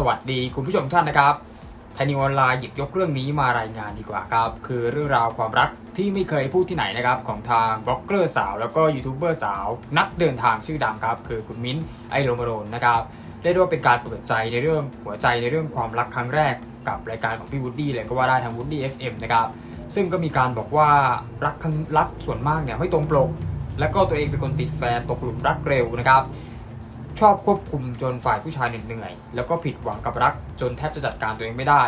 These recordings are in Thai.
สวัสดีคุณผู้ชมทุกท่านนะครับไทยนิวออนไลน์หยิบยกเรื่องนี้มารายงานดีกว่าครับ คือเรื่องราวความรักที่ไม่เคยพูดที่ไหนนะครับของทางบล็อกเกอร์สาว แล้วก็ยูทูบเบอร์สาว นักเดินทางชื่อดังครับ คือคุณมิ้นท์ไอโรมาโรนนะครับเรียกได้ว่าเป็นการเปิดใจในเรื่องหัวใจในเรื่องความรักครั้งแรกกับรายการของพี่วูดดี้เลยก็ว่าได้ทางวูดดี้ FM นะครับซึ่งก็มีการบอกว่ารักครั้งรักส่วนมากเนี่ยไม่ตรงปก แล้วก็ตัวเองเป็นคนติดแฟนตกหลุมรักเร็วนะครับ ชอบควบคุมจนฝ่ายผู้ชายเหนื่อยๆแล้วก็ผิดหวังกับรักจนแทบจะจัดการตัวเองไม่ได้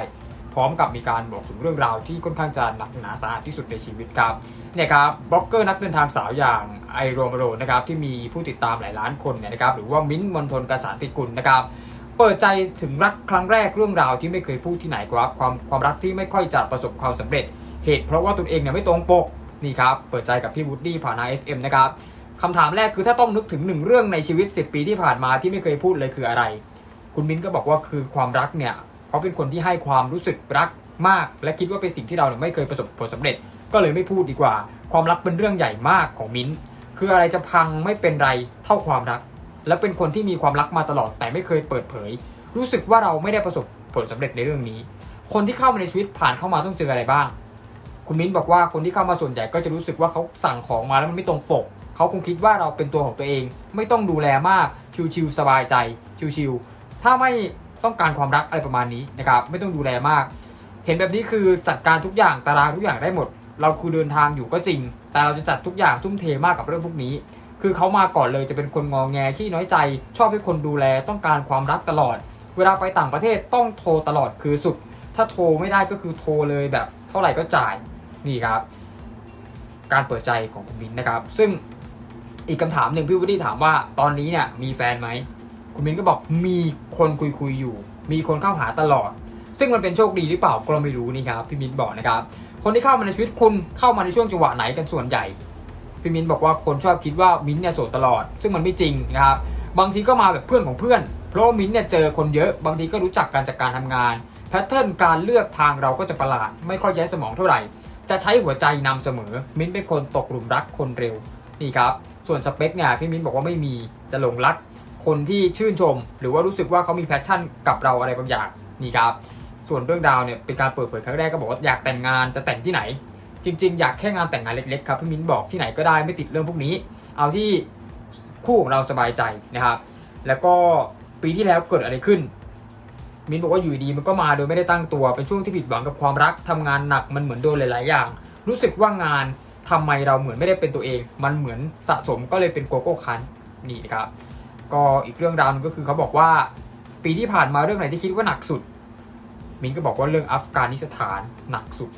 พร้อมกับมีการบอกถึงเรื่องราวที่ค่อนข้างจะหนักหนาสาหัสที่สุดในชีวิตครับเนี่ยครับบล็อกเกอร์นักเดินทางสาวอย่างไอโรมาโรนะครับที่มีผู้ติดตามหลายล้านคนเนี่ยนะครับหรือว่ามิ้นท์มนทนกสารติกุลนะครับเปิดใจถึงรักครั้งแรกเรื่องราวที่ไม่เคยพูดที่ไหนครับความความรักที่ไม่ค่อยจะประสบความสำเร็จ เหตุเพราะว่าตนเองเนี่ยไม่ตรงปกนี่ครับเปิดใจกับพี่วูดดี้ผ่านทาง FM นะครับ คำถามแรกคือถ้าต้องนึกถึงหนึ่งเรื่องในชีวิต 10 ปีที่ผ่านมาที่ไม่เคยพูดเลยคืออะไร คุณมิ้นก็บอกว่าคือความรักเนี่ยเขาเป็นคนที่ให้ความรู้สึกรักมาก และคิดว่าเป็นสิ่งที่เราไม่เคยประสบผลสำเร็จ ก็เลยไม่พูดดีกว่า ความรักเป็นเรื่องใหญ่มากของมิ้นคืออะไรจะพังไม่เป็นไรเท่าความรัก และเป็นคนที่มีความรักมาตลอดแต่ไม่เคยเปิดเผย รู้สึกว่าเราไม่ได้ประสบผลสำเร็จในเรื่องนี้ คนที่เข้ามาในชีวิตผ่านเข้ามาต้องเจออะไรบ้าง คุณมิ้นบอกว่าคนที่เข้ามาส่วนใหญ่ก็จะรู้สึกว่าเขาสั่งของมาแล้วมันไม่ตรงปก เขาคงคิดว่าเราเป็นตัวของตัวเอง ไม่ต้องดูแลมากชิวๆสบายใจชิวๆถ้าไม่ต้องการความรักอะไรประมาณนี้นะครับไม่ต้องดูแลมาก เห็นแบบนี้คือจัดการทุกอย่างตารางทุกอย่างได้หมด เราคือเดินทางอยู่ก็จริง แต่เราจะจัดทุกอย่างทุ่มเทมากกับเรื่องพวกนี้ คือเขามาก่อนเลยจะเป็นคนงองแงที่น้อยใจ ชอบให้คนดูแลต้องการความรักตลอด เวลาไปต่างประเทศต้องโทรตลอดคือสุด ถ้าโทรไม่ได้ก็คือโทรเลยแบบ เท่าไหร่ก็จ่ายนี่ครับ การเปิดใจของคุณมินนะครับ ซึ่ง อีกคำถามหนึ่งพี่วุฒิถามว่าตอนนี้เนี่ยมีแฟนไหม คุณมินก็บอกมีคนคุยคุยอยู่ มีคนเข้าหาตลอด ซึ่งมันเป็นโชคดีหรือเปล่าก็ไม่รู้นี่ครับพี่มินบอกนะครับ คนที่เข้ามาในชีวิตคุณเข้ามาในช่วงจังหวะไหนกันส่วนใหญ่พี่มินบอกว่าคนชอบคิดว่ามินเนี่ยโสดตลอด ซึ่งมันไม่จริงนะครับบางทีก็มาแบบเพื่อนของเพื่อน เพราะมินเนี่ยเจอคนเยอะ บางทีก็รู้จักกันจากการทำงานแพทเทิร์นการเลือกทางเราก็จะประหลาด ไม่ค่อยใช้สมองเท่าไหร่ จะใช้หัวใจนำเสมอ มิ้นเป็นคนตกหลุมรักคนเร็ว นี่ครับ ส่วนสเปคเนี่ยพี่มิ้นบอกว่าไม่มีจะหลงรักคนที่ชื่นชม หรือว่ารู้สึกว่าเขามีแพชชั่นกับเราอะไรบางอย่างนี่ครับ ส่วนเรื่องราวเนี่ยเป็นการเปิดเผยครั้งแรกก็บอกว่าอยากแต่งงานจะแต่งที่ไหน จริง ๆ อยากแค่งานแต่งงานเล็กๆครับพี่มิ้นบอกที่ไหนก็ได้ไม่ติดเรื่องพวกนี้ เอาที่คู่ของเราสบายใจนะครับ แล้วก็ปีที่แล้วเกิดอะไรขึ้น มิ้นบอกว่าอยู่ดีมันก็มาโดยไม่ได้ตั้งตัวเป็นช่วงที่ผิดหวังกับความรักทำงานหนักมันเหมือนโดนหลาย ๆ อย่าง รู้สึกว่างาน ทำไมเราเหมือนไม่ได้เป็นตัวเอง มันเหมือนสะสมก็เลยเป็นโกโก้คันนี่นะครับ ก็อีกเรื่องราวนึงก็คือเขาบอกว่า ปีที่ผ่านมาเรื่องไหนที่คิดว่าหนักสุด มิ้นก็บอกว่าเรื่องอัฟกานิสถานหนักสุด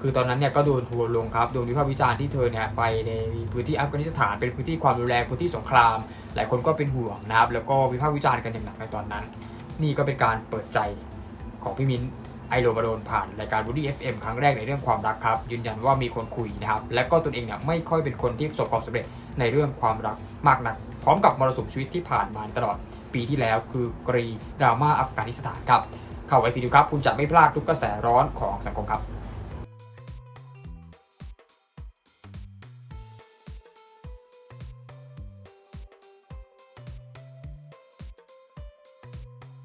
คือตอนนั้นเนี่ยก็โดนทัวร์ลงครับ โดนวิพากษ์วิจารณ์ที่เธอเนี่ยไปในพื้นที่อัฟกานิสถาน เป็นพื้นที่ความรุนแรงพื้นที่สงคราม หลายคนก็เป็นห่วงนะครับ แล้วก็วิพากษ์วิจารณ์กันอย่างหนักในตอนนั้น นี่ก็เป็นการเปิดใจของพี่มิ้น ไอโรมาโดนผ่านรายการ Woody FM ครั้งแรกในเรื่องความรักครับ ยืนยันว่ามีคนคุยนะครับ และก็ตนเองเนี่ยไม่ค่อยเป็นคนที่ประสบความสำเร็จในเรื่องความรักมากนัก พร้อมกับมรสุมชีวิตที่ผ่านมาตลอดปีที่แล้ว คือกรีดราม่าอัฟกานิสถานครับ เข้าไว้ทีดูครับ คุณจะไม่พลาดทุกกระแสร้อนของสังคมครับ